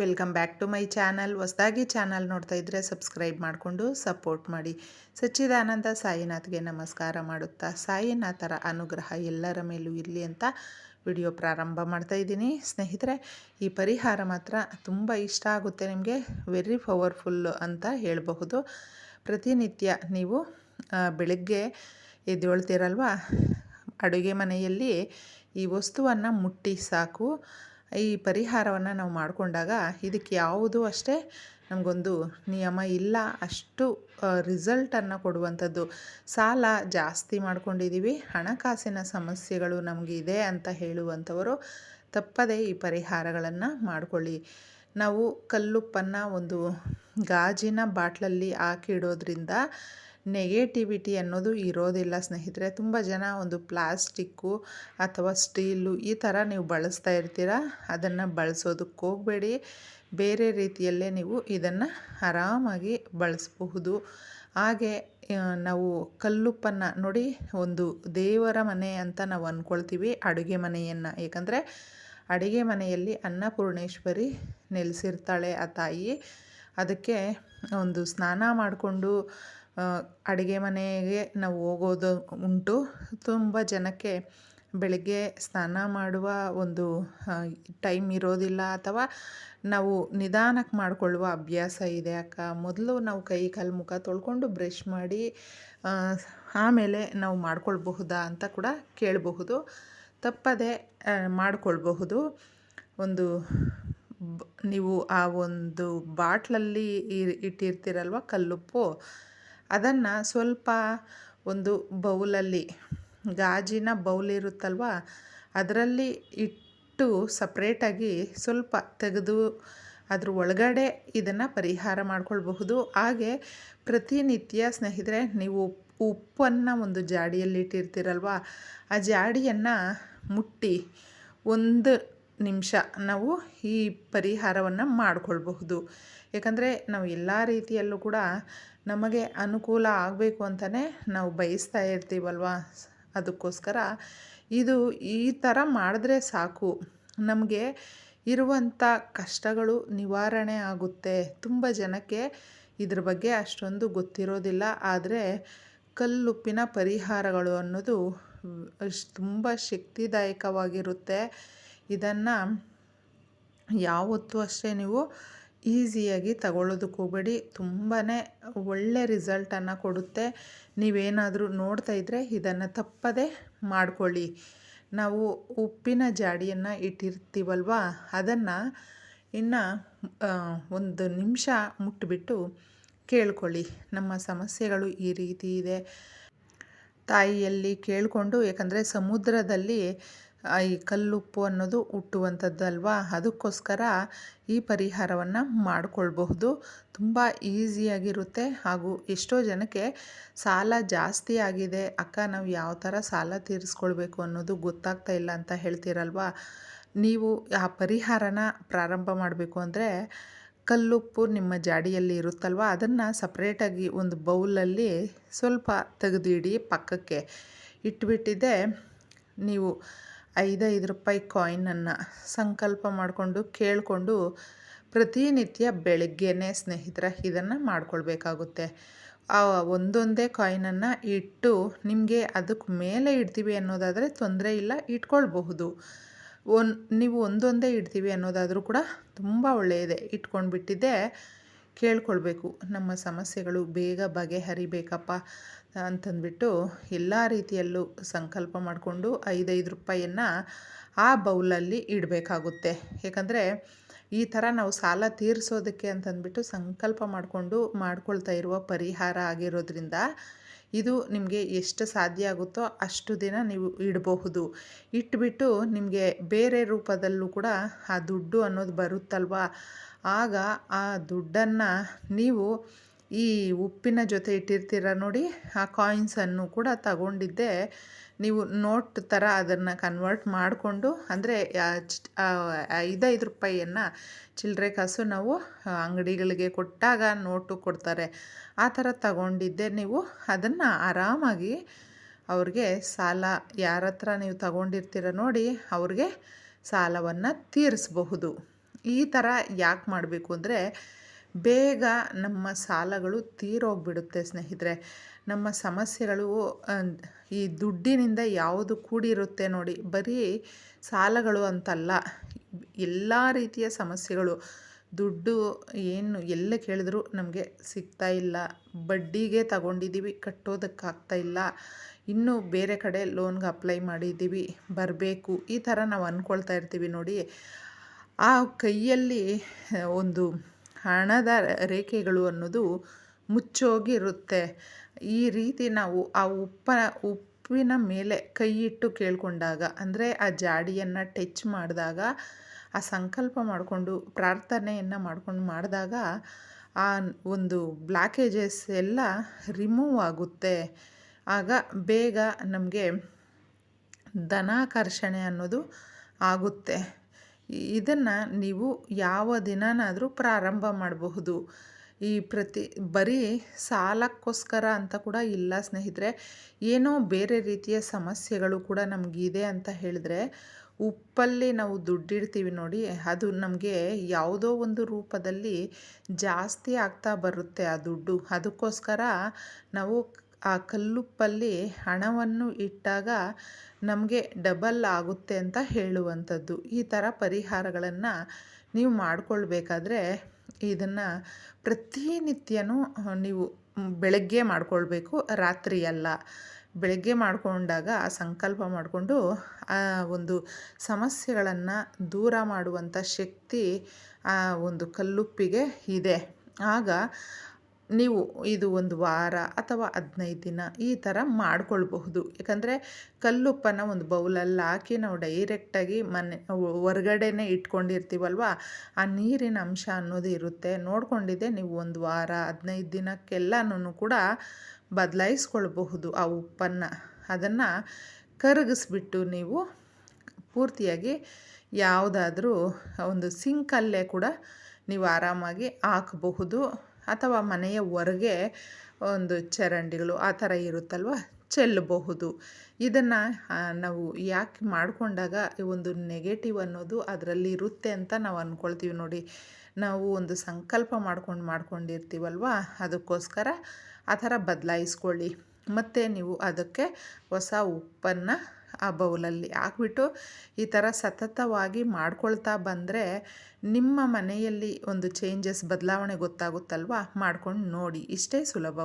Welcome back to my channel. ಹೊಸದಾಗಿ channel ನೋಡ್ತಾ ಇದ್ದರೆ ಸಬ್ಸ್ಕ್ರೈಬ್ ಮಾಡಿಕೊಂಡು ಸಪೋರ್ಟ್ ಮಾಡಿ. ಸಚ್ಚಿದಾನಂದ ಸಾಯಿನಾಥ್ಗೆ ನಮಸ್ಕಾರ ಮಾಡುತ್ತಾ ಸಾಯಿನಾಥರ ಅನುಗ್ರಹ ಎಲ್ಲರ ಮೇಲೂ ಇರಲಿ ಅಂತ ವಿಡಿಯೋ ಪ್ರಾರಂಭ ಮಾಡ್ತಾ ಇದ್ದೀನಿ. ಸ್ನೇಹಿತರೆ, ಈ ಪರಿಹಾರ ಮಾತ್ರ ತುಂಬ ಇಷ್ಟ ಆಗುತ್ತೆ ನಿಮಗೆ. ವೆರಿ ಪವರ್ಫುಲ್ಲು ಅಂತ ಹೇಳಬಹುದು. ಪ್ರತಿನಿತ್ಯ ನೀವು ಬೆಳಗ್ಗೆ ಎದ್ದೇಳ್ತೀರಲ್ವ? ಅಡುಗೆ ಮನೆಯಲ್ಲಿ ಈ ವಸ್ತುವನ್ನು ಮುಟ್ಟಿ ಸಾಕು. ಈ ಪರಿಹಾರವನ್ನು ನಾವು ಮಾಡಿಕೊಂಡಾಗ ಇದಕ್ಕೆ ಯಾವುದು ಅಷ್ಟೇ ನಮಗೊಂದು ನಿಯಮ ಇಲ್ಲ. ಅಷ್ಟು ರಿಸಲ್ಟನ್ನು ಕೊಡುವಂಥದ್ದು. ಸಾಲ ಜಾಸ್ತಿ ಮಾಡ್ಕೊಂಡಿದ್ದೀವಿ ಹಣಕಾಸಿನ ಸಮಸ್ಯೆಗಳು ನಮಗಿದೆ ಅಂತ ಹೇಳುವಂಥವರು ತಪ್ಪದೇ ಈ ಪರಿಹಾರಗಳನ್ನು ಮಾಡಿಕೊಳ್ಳಿ. ನಾವು ಕಲ್ಲುಪ್ಪನ್ನು ಒಂದು ಗಾಜಿನ ಬಾಟ್ಲಲ್ಲಿ ಹಾಕಿಡೋದ್ರಿಂದ ನೆಗೆಟಿವಿಟಿ ಅನ್ನೋದು ಇರೋದಿಲ್ಲ ಸ್ನೇಹಿತರೆ. ತುಂಬ ಜನ ಒಂದು ಪ್ಲಾಸ್ಟಿಕ್ಕು ಅಥವಾ ಸ್ಟೀಲು ಈ ಥರ ನೀವು ಬಳಸ್ತಾ ಇರ್ತೀರ, ಅದನ್ನು ಬಳಸೋದಕ್ಕೆ ಹೋಗಬೇಡಿ. ಬೇರೆ ರೀತಿಯಲ್ಲೇ ನೀವು ಇದನ್ನು ಆರಾಮಾಗಿ ಬಳಸಬಹುದು. ಹಾಗೆ ನಾವು ಕಲ್ಲುಪ್ಪನ್ನು ನೋಡಿ, ಒಂದು ದೇವರ ಮನೆ ಅಂತ ನಾವು ಅಂದ್ಕೊಳ್ತೀವಿ ಅಡುಗೆ ಮನೆಯನ್ನು. ಏಕೆಂದರೆ, ಅಡುಗೆ ಮನೆಯಲ್ಲಿ ಅನ್ನಪೂರ್ಣೇಶ್ವರಿ ನೆಲೆಸಿರ್ತಾಳೆ ಆ ತಾಯಿ. ಅದಕ್ಕೆ ಒಂದು ಸ್ನಾನ ಮಾಡಿಕೊಂಡು ಅಡುಗೆ ಮನೆಗೆ ನಾವು ಹೋಗೋದು ಉಂಟು. ತುಂಬ ಜನಕ್ಕೆ ಬೆಳಗ್ಗೆ ಸ್ನಾನ ಮಾಡುವ ಒಂದು ಟೈಮ್ ಇರೋದಿಲ್ಲ ಅಥವಾ ನಾವು ನಿಧಾನಕ್ಕೆ ಮಾಡಿಕೊಳ್ಳುವ ಅಭ್ಯಾಸ ಇದೆ. ಅಕ್ಕ, ಮೊದಲು ನಾವು ಕೈ, ಕಾಲು, ಮುಖ ತೊಳ್ಕೊಂಡು ಬ್ರಷ್ ಮಾಡಿ ಆಮೇಲೆ ನಾವು ಮಾಡ್ಕೊಳ್ಬಹುದಾ ಅಂತ ಕೂಡ ಕೇಳಬಹುದು. ತಪ್ಪದೆ ಮಾಡಿಕೊಳ್ಬಹುದು. ಒಂದು ನೀವು ಆ ಒಂದು ಬಾಟ್ಲಲ್ಲಿ ಇಟ್ಟಿರ್ತೀರಲ್ವ ಕಲ್ಲುಪ್ಪು? ಅದನ್ನು ಸ್ವಲ್ಪ ಒಂದು ಬೌಲಲ್ಲಿ, ಗಾಜಿನ ಬೌಲ್ ಇರುತ್ತಲ್ವ, ಅದರಲ್ಲಿ ಇಟ್ಟು ಸಪ್ರೇಟಾಗಿ ಸ್ವಲ್ಪ ತೆಗೆದು ಅದ್ರ ಒಳಗಡೆ ಇದನ್ನು ಪರಿಹಾರ ಮಾಡ್ಕೊಳ್ಬಹುದು. ಹಾಗೆ ಪ್ರತಿನಿತ್ಯ ಸ್ನೇಹಿತರೆ, ನೀವು ಉಪ್ಪನ್ನು ಒಂದು ಜಾಡಿಯಲ್ಲಿ ಇಟ್ಟಿರ್ತೀರಲ್ವ ಆ ಜಾಡಿಯನ್ನು ಮುಟ್ಟಿ ಒಂದು ನಿಮಿಷ ನಾವು ಈ ಪರಿಹಾರವನ್ನು ಮಾಡಿಕೊಳ್ಬಹುದು. ಯಾಕಂದರೆ ನಾವು ಎಲ್ಲ ರೀತಿಯಲ್ಲೂ ಕೂಡ ನಮಗೆ ಅನುಕೂಲ ಆಗಬೇಕು ಅಂತಲೇ ನಾವು ಬಯಸ್ತಾ ಇರ್ತೀವಲ್ವಾ? ಅದಕ್ಕೋಸ್ಕರ ಇದು ಈ ಥರ ಮಾಡಿದ್ರೆ ಸಾಕು. ನಮಗೆ ಇರುವಂಥ ಕಷ್ಟಗಳು ನಿವಾರಣೆ ಆಗುತ್ತೆ. ತುಂಬ ಜನಕ್ಕೆ ಇದ್ರ ಬಗ್ಗೆ ಅಷ್ಟೊಂದು ಗೊತ್ತಿರೋದಿಲ್ಲ. ಆದರೆ ಕಲ್ಲುಪ್ಪಿನ ಪರಿಹಾರಗಳು ಅನ್ನೋದು ತುಂಬ ಶಕ್ತಿದಾಯಕವಾಗಿರುತ್ತೆ. ಇದನ್ನು ಯಾವತ್ತೂ ಅಷ್ಟೇ ನೀವು ಈಸಿಯಾಗಿ ತಗೊಳ್ಳೋದಕ್ಕೆ ಹೋಗಬೇಡಿ. ತುಂಬಾ ಒಳ್ಳೆ ರಿಸಲ್ಟನ್ನು ಕೊಡುತ್ತೆ. ನೀವೇನಾದರೂ ನೋಡ್ತಾ ಇದ್ದರೆ ಇದನ್ನು ತಪ್ಪದೇ ಮಾಡಿಕೊಳ್ಳಿ. ನಾವು ಉಪ್ಪಿನ ಜಾಡಿಯನ್ನು ಇಟ್ಟಿರ್ತೀವಲ್ವ? ಅದನ್ನು ಇನ್ನು ಒಂದು ನಿಮಿಷ ಮುಟ್ಬಿಟ್ಟು ಕೇಳ್ಕೊಳ್ಳಿ. ನಮ್ಮ ಸಮಸ್ಯೆಗಳು ಈ ರೀತಿ ಇದೆ. ತಾಯಿಯಲ್ಲಿ ಕೇಳಿಕೊಂಡು, ಯಾಕಂದರೆ ಸಮುದ್ರದಲ್ಲಿ ಈ ಕಲ್ಲುಪ್ಪು ಅನ್ನೋದು ಹುಟ್ಟುವಂಥದ್ದಲ್ವಾ? ಅದಕ್ಕೋಸ್ಕರ ಈ ಪರಿಹಾರವನ್ನು ಮಾಡಿಕೊಳ್ಬಹುದು. ತುಂಬ ಈಸಿಯಾಗಿರುತ್ತೆ ಹಾಗೂ ಎಷ್ಟೋ ಜನಕ್ಕೆ ಸಾಲ ಜಾಸ್ತಿ ಆಗಿದೆ. ಅಕ್ಕ, ನಾವು ಯಾವ ಥರ ಸಾಲ ತೀರಿಸ್ಕೊಳ್ಬೇಕು ಅನ್ನೋದು ಗೊತ್ತಾಗ್ತಾ ಇಲ್ಲ ಅಂತ ಹೇಳ್ತೀರಲ್ವಾ? ನೀವು ಆ ಪರಿಹಾರನ ಪ್ರಾರಂಭ ಮಾಡಬೇಕು ಅಂದರೆ ಕಲ್ಲುಪ್ಪು ನಿಮ್ಮ ಜಾಡಿಯಲ್ಲಿ ಇರುತ್ತಲ್ವ? ಅದನ್ನು ಸಪ್ರೇಟಾಗಿ ಒಂದು ಬೌಲಲ್ಲಿ ಸ್ವಲ್ಪ ತೆಗೆದಿಡಿ ಪಕ್ಕಕ್ಕೆ. ಇಟ್ಬಿಟ್ಟಿದೆ. ನೀವು ಐದೈದು ರೂಪಾಯಿ ಕಾಯಿನನ್ನು ಸಂಕಲ್ಪ ಮಾಡಿಕೊಂಡು ಕೇಳಿಕೊಂಡು ಪ್ರತಿನಿತ್ಯ ಬೆಳಗ್ಗೆನೇ ಸ್ನೇಹಿತರ ಇದನ್ನು ಮಾಡ್ಕೊಳ್ಬೇಕಾಗುತ್ತೆ. ಆ ಒಂದೊಂದೇ ಕಾಯಿನನ್ನು ಇಟ್ಟು ನಿಮಗೆ ಅದಕ್ಕೆ ಮೇಲೆ ಇಡ್ತೀವಿ ಅನ್ನೋದಾದರೆ ತೊಂದರೆ ಇಲ್ಲ, ಇಟ್ಕೊಳ್ಬಹುದು. ಒನ್, ನೀವು ಒಂದೊಂದೇ ಇಡ್ತೀವಿ ಅನ್ನೋದಾದರೂ ಕೂಡ ತುಂಬ ಒಳ್ಳೆಯದೇ. ಇಟ್ಕೊಂಡು ಬಿಟ್ಟಿದ್ದೆ ಕೇಳ್ಕೊಳ್ಬೇಕು. ನಮ್ಮ ಸಮಸ್ಯೆಗಳು ಬೇಗ ಬಗೆಹರಿಬೇಕಪ್ಪ. ಅಂತಂದ್ಬಿಟ್ಟು ಎಲ್ಲ ರೀತಿಯಲ್ಲೂ ಸಂಕಲ್ಪ ಮಾಡಿಕೊಂಡು ಐದೈದು ರೂಪಾಯಿಯನ್ನು ಆ ಬೌಲಲ್ಲಿ ಇಡಬೇಕಾಗುತ್ತೆ. ಏಕೆಂದರೆ ಈ ಥರ ನಾವು ಸಾಲ ತೀರಿಸೋದಕ್ಕೆ ಅಂತಂದ್ಬಿಟ್ಟು ಸಂಕಲ್ಪ ಮಾಡಿಕೊಂಡು ಮಾಡ್ಕೊಳ್ತಾ ಇರುವ ಪರಿಹಾರ ಆಗಿರೋದ್ರಿಂದ ಇದು ನಿಮಗೆ ಎಷ್ಟು ಸಾಧ್ಯ ಆಗುತ್ತೋ ಅಷ್ಟು ದಿನ ನೀವು ಇಡಬಹುದು. ಇಟ್ಬಿಟ್ಟು ನಿಮಗೆ ಬೇರೆ ರೂಪದಲ್ಲೂ ಕೂಡ ಆ ದುಡ್ಡು ಅನ್ನೋದು ಬರುತ್ತಲ್ವಾ? ಆಗ ಆ ದುಡ್ಡನ್ನು ನೀವು ಈ ಉಪ್ಪಿನ ಜೊತೆ ಇಟ್ಟಿರ್ತೀರ ನೋಡಿ, ಆ ಕಾಯಿನ್ಸನ್ನು ಕೂಡ ತಗೊಂಡಿದ್ದೆ. ನೀವು ನೋಟ್ ಥರ ಅದನ್ನು ಕನ್ವರ್ಟ್ ಮಾಡಿಕೊಂಡು, ಅಂದರೆ ಐದೈದು ರೂಪಾಯಿಯನ್ನು ಚಿಲ್ಲರೆ ಕಾಸು ನಾವು ಅಂಗಡಿಗಳಿಗೆ ಕೊಟ್ಟಾಗ ನೋಟು ಕೊಡ್ತಾರೆ. ಆ ಥರ ತಗೊಂಡಿದ್ದೆ ನೀವು. ಅದನ್ನು ಆರಾಮಾಗಿ ಅವ್ರಿಗೆ ಸಾಲ, ಯಾರ ಹತ್ರ ನೀವು ತಗೊಂಡಿರ್ತೀರ ನೋಡಿ, ಅವ್ರಿಗೆ ಸಾಲವನ್ನು ತೀರಿಸಬಹುದು. ಈ ಥರ ಯಾಕೆ ಮಾಡಬೇಕು ಅಂದರೆ ಬೇಗ ನಮ್ಮ ಸಾಲಗಳು ತೀರೋಗ್ಬಿಡುತ್ತೆ ಸ್ನೇಹಿತರೆ. ನಮ್ಮ ಸಮಸ್ಯೆಗಳು ಈ ದುಡ್ಡಿನಿಂದ ಯಾವುದು ಕೂಡಿರುತ್ತೆ ನೋಡಿ, ಬರೀ ಸಾಲಗಳು ಅಂತಲ್ಲ, ಎಲ್ಲ ರೀತಿಯ ಸಮಸ್ಯೆಗಳು. ದುಡ್ಡು ಏನು ಎಲ್ಲ ಕೇಳಿದ್ರು ನಮಗೆ ಸಿಗ್ತಾ ಇಲ್ಲ. ಬಡ್ಡಿಗೆ ತಗೊಂಡಿದ್ದೀವಿ, ಕಟ್ಟೋದಕ್ಕಾಗ್ತಾ ಇಲ್ಲ. ಇನ್ನೂ ಬೇರೆ ಕಡೆ ಲೋನ್ಗೆ ಅಪ್ಲೈ ಮಾಡಿದ್ದೀವಿ, ಬರಬೇಕು. ಈ ಥರ ನಾವು ಅಂದ್ಕೊಳ್ತಾ ಇರ್ತೀವಿ ನೋಡಿ. ಆ ಕೈಯಲ್ಲಿ ಒಂದು ಹಣದ ರೇಖೆಗಳು ಅನ್ನೋದು ಮುಚ್ಚೋಗಿರುತ್ತೆ. ಈ ರೀತಿ ನಾವು ಆ ಉಪ್ಪ, ಉಪ್ಪಿನ ಮೇಲೆ ಕೈ ಇಟ್ಟು ಕೇಳಿಕೊಂಡಾಗ, ಅಂದರೆ ಆ ಜಾಡಿಯನ್ನು ಟಚ್ ಮಾಡಿದಾಗ, ಆ ಸಂಕಲ್ಪ ಮಾಡಿಕೊಂಡು, ಪ್ರಾರ್ಥನೆಯನ್ನು ಮಾಡ್ಕೊಂಡು ಮಾಡಿದಾಗ, ಆ ಒಂದು ಬ್ಲ್ಯಾಕೇಜಸ್ ಎಲ್ಲ ರಿಮೂವ್ ಆಗುತ್ತೆ. ಆಗ ಬೇಗ ನಮಗೆ ಧನಾಕರ್ಷಣೆ ಅನ್ನೋದು ಆಗುತ್ತೆ. ಇದನ್ನು ನೀವು ಯಾವ ದಿನನಾದರೂ ಪ್ರಾರಂಭ ಮಾಡಬಹುದು. ಈ ಪ್ರತಿ, ಬರೀ ಸಾಲಕ್ಕೋಸ್ಕರ ಅಂತ ಕೂಡ ಇಲ್ಲ ಸ್ನೇಹಿತರೆ. ಏನೋ ಬೇರೆ ರೀತಿಯ ಸಮಸ್ಯೆಗಳು ಕೂಡ ನಮಗಿದೆ ಅಂತ ಹೇಳಿದ್ರೆ ಉಪ್ಪಲ್ಲಿ ನಾವು ದುಡ್ಡಿಡ್ತೀವಿ ನೋಡಿ, ಅದು ನಮಗೆ ಯಾವುದೋ ಒಂದು ರೂಪದಲ್ಲಿ ಜಾಸ್ತಿ ಆಗ್ತಾ ಬರುತ್ತೆ ಆ ದುಡ್ಡು. ಅದಕ್ಕೋಸ್ಕರ ನಾವು ಆ ಕಲ್ಲುಪ್ಪಲ್ಲಿ ಹಣವನ್ನು ಇಟ್ಟಾಗ ನಮಗೆ ಡಬಲ್ ಆಗುತ್ತೆ ಅಂತ ಹೇಳುವಂಥದ್ದು. ಈ ಥರ ಪರಿಹಾರಗಳನ್ನು ನೀವು ಮಾಡಿಕೊಳ್ಬೇಕಾದ್ರೆ ಇದನ್ನು ಪ್ರತಿನಿತ್ಯನೂ ನೀವು ಬೆಳಗ್ಗೆ ಮಾಡಿಕೊಳ್ಬೇಕು, ರಾತ್ರಿ ಅಲ್ಲ. ಬೆಳಗ್ಗೆ ಮಾಡಿಕೊಂಡಾಗ ಸಂಕಲ್ಪ ಮಾಡಿಕೊಂಡು ಆ ಒಂದು ಸಮಸ್ಯೆಗಳನ್ನು ದೂರ ಮಾಡುವಂಥ ಶಕ್ತಿ ಆ ಒಂದು ಕಲ್ಲುಪ್ಪಿಗೆ ಇದೆ. ಆಗ ನೀವು ಇದು ಒಂದು ವಾರ ಅಥವಾ ಹದಿನೈದು ದಿನ ಈ ಥರ ಮಾಡ್ಕೊಳ್ಬಹುದು. ಯಾಕಂದರೆ ಕಲ್ಲುಪ್ಪನ ಒಂದು ಬೌಲಲ್ಲಿ ಹಾಕಿ ನಾವು ಡೈರೆಕ್ಟಾಗಿ ಮನೆ ಹೊರ್ಗಡೆನೆ ಇಟ್ಕೊಂಡಿರ್ತೀವಲ್ವ, ಆ ನೀರಿನ ಅಂಶ ಅನ್ನೋದು ಇರುತ್ತೆ. ನೋಡ್ಕೊಂಡಿದ್ದೆ ನೀವು ಒಂದು ವಾರ, ಹದಿನೈದು ದಿನಕ್ಕೆಲ್ಲನೂ ಕೂಡ ಬದಲಾಯಿಸ್ಕೊಳ್ಬಹುದು ಆ ಉಪ್ಪನ್ನು. ಅದನ್ನು ಕರಗಿಸ್ಬಿಟ್ಟು ನೀವು ಪೂರ್ತಿಯಾಗಿ ಯಾವುದಾದ್ರೂ ಒಂದು ಸಿಂಕಲ್ಲೇ ಕೂಡ ನೀವು ಆರಾಮಾಗಿ ಹಾಕಬಹುದು. ಅಥವಾ ಮನೆಯ ಹೊರಗೆ ಒಂದು ಚರಂಡಿಗಳು ಆ ಥರ ಇರುತ್ತಲ್ವ? ಚೆಲ್ಲಬಹುದು. ಇದನ್ನು ನಾವು ಯಾಕೆ ಮಾಡಿಕೊಂಡಾಗ ಒಂದು ನೆಗೆಟಿವ್ ಅನ್ನೋದು ಅದರಲ್ಲಿ ಇರುತ್ತೆ ಅಂತ ನಾವು ಅಂದ್ಕೊಳ್ತೀವಿ ನೋಡಿ. ನಾವು ಒಂದು ಸಂಕಲ್ಪ ಮಾಡ್ಕೊಂಡು ಮಾಡ್ಕೊಂಡಿರ್ತೀವಲ್ವ? ಅದಕ್ಕೋಸ್ಕರ ಆ ಥರ ಬದಲಾಯಿಸ್ಕೊಳ್ಳಿ. ಮತ್ತು ನೀವು ಅದಕ್ಕೆ ಹೊಸ ಉಪ್ಪನ್ನು ಆ ಬೌಲಲ್ಲಿ ಹಾಕ್ಬಿಟ್ಟು ಈ ಥರ ಸತತವಾಗಿ ಮಾಡ್ಕೊಳ್ತಾ ಬಂದರೆ ನಿಮ್ಮ ಮನೆಯಲ್ಲಿ ಒಂದು ಚೇಂಜಸ್ ಬದಲಾವಣೆ ಗೊತ್ತಾಗುತ್ತಲ್ವ? ಮಾಡ್ಕೊಂಡು ನೋಡಿ. ಇಷ್ಟೇ ಸುಲಭ.